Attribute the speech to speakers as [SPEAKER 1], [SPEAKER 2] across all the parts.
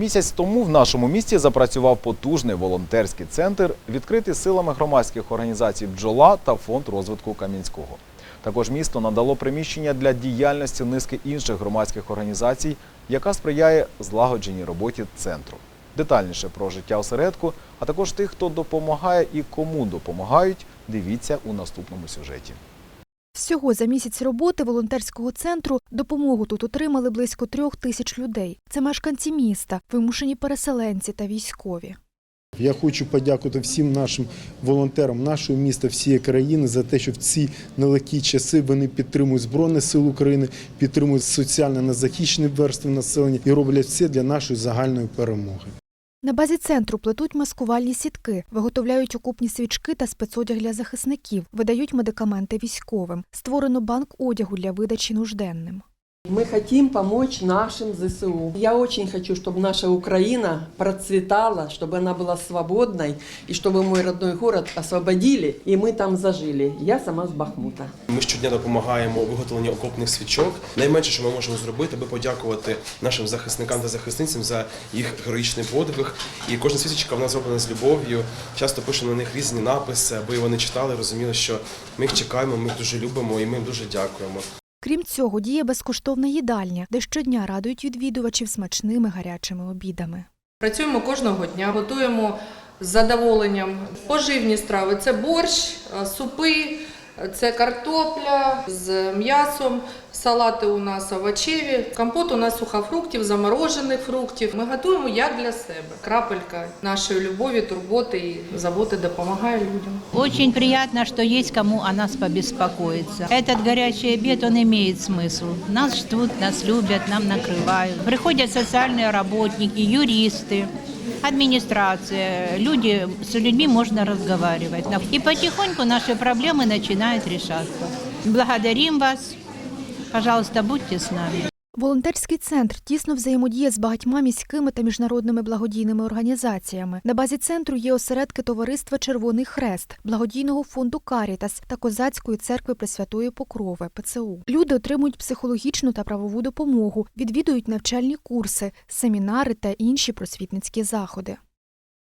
[SPEAKER 1] Місяць тому в нашому місті запрацював потужний волонтерський центр, відкритий силами громадських організацій «Бджола» та фонд розвитку Кам'янського. Також місто надало приміщення для діяльності низки інших громадських організацій, яка сприяє злагодженій роботі центру. Детальніше про життя осередку, а також тих, хто допомагає і кому допомагають, дивіться у наступному сюжеті.
[SPEAKER 2] Всього за місяць роботи волонтерського центру допомогу тут отримали близько трьох тисяч людей. Це мешканці міста, вимушені переселенці та військові.
[SPEAKER 3] Я хочу подякувати всім нашим волонтерам нашого міста, всієї країни за те, що в ці нелегкі часи вони підтримують Збройні Сили України, підтримують соціально незахищені верстви населення і роблять все для нашої загальної перемоги.
[SPEAKER 2] На базі центру плетуть маскувальні сітки, виготовляють окупні свічки та спецодяг для захисників, видають медикаменти військовим. Створено банк одягу для видачі нужденним.
[SPEAKER 4] Мы хотим помочь нашим ЗСУ. Я очень хочу, чтобы наша Украина процветала, чтобы она была свободной, и чтобы мой родной город освободили, и мы там зажили. Я сама с Бахмута.
[SPEAKER 5] Ми щодня допомагаємо у виготовленні окопних свічок. Найменше, що ми можемо зробити, аби подякувати нашим захисникам та захисницям за їх героїчний подвиг. І кожна свічечка в нас зроблена з любов'ю. Часто пишемо на них різні написи, аби вони читали, розуміли, що ми їх чекаємо, ми їх дуже любимо і ми їм дуже дякуємо.
[SPEAKER 2] Крім цього, діє безкоштовна їдальня, де щодня радують відвідувачів смачними гарячими обідами.
[SPEAKER 6] Працюємо кожного дня, готуємо з задоволенням поживні страви. Це борщ, е, супи, це картопля з м'ясом, салати у нас овочеві, компот у нас сухофруктів, заморожених фруктів. Ми готуємо як для себе. Крапелька нашої любові, турботи і заботи допомагає людям.
[SPEAKER 7] Очень приятно, что есть кому о нас побеспокоиться. Этот горячий обед, он имеет смысл. Нас ждут, нас любят, нам накрывают. Приходят социальные работники, юристы, администрация. Люди, с людьми можно разговаривать. И потихоньку наши проблемы начинают решаться. Благодарим вас. Пожалуйста, будьте с нами.
[SPEAKER 2] Волонтерський центр тісно взаємодіє з багатьма міськими та міжнародними благодійними організаціями. На базі центру є осередки товариства Червоний Хрест, благодійного фонду Карітас та Козацької церкви Пресвятої Покрови ПЦУ. Люди отримують психологічну та правову допомогу, відвідують навчальні курси, семінари та інші просвітницькі заходи.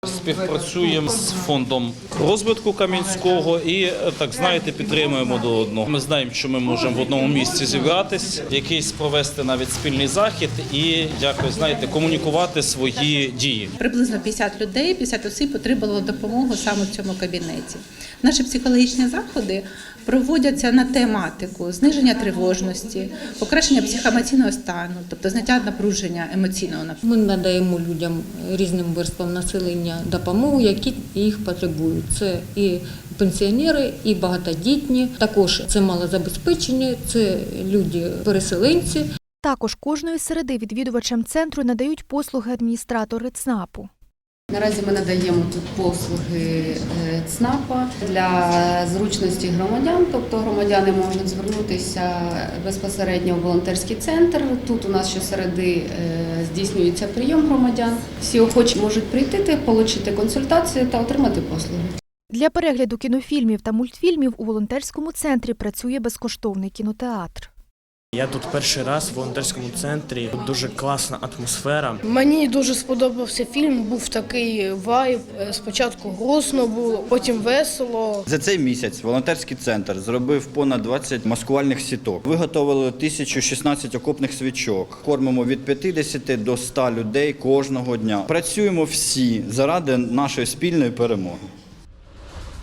[SPEAKER 8] Співпрацюємо з фондом розвитку Кам'янського і так знаєте, підтримуємо до одного. Ми знаємо, що ми можемо в одному місці зібратись, якийсь провести навіть спільний захід і якось знаєте, комунікувати свої дії.
[SPEAKER 9] Приблизно 50 людей, 50 осіб отримало допомогу саме в цьому кабінеті. Наші психологічні заходи проводяться на тематику зниження тривожності, покращення психоемоційного стану, тобто зняття напруження емоційного
[SPEAKER 10] Ми надаємо людям різним верствам населення допомогу, які їх потребують. Це і пенсіонери, і багатодітні. Також це малозабезпечені, це люди-переселенці.
[SPEAKER 2] Також кожної середи відвідувачам центру надають послуги адміністратори ЦНАПу.
[SPEAKER 11] Наразі ми надаємо тут послуги е, ЦНАПа для зручності громадян, тобто громадяни можуть звернутися безпосередньо в волонтерський центр. Тут у нас щосереди е, здійснюється прийом громадян. Всі охочі можуть прийти, отримати консультацію та отримати послуги.
[SPEAKER 2] Для перегляду кінофільмів та мультфільмів у волонтерському центрі працює безкоштовний кінотеатр.
[SPEAKER 12] Я тут перший раз в волонтерському центрі. Тут дуже класна атмосфера.
[SPEAKER 13] Мені дуже сподобався фільм. Був такий вайб. Спочатку грустно було, потім весело.
[SPEAKER 14] За цей місяць волонтерський центр зробив понад 20 маскувальних сіток. Виготовили 1016 окопних свічок. Кормимо від 50 до 100 людей кожного дня. Працюємо всі заради нашої спільної перемоги.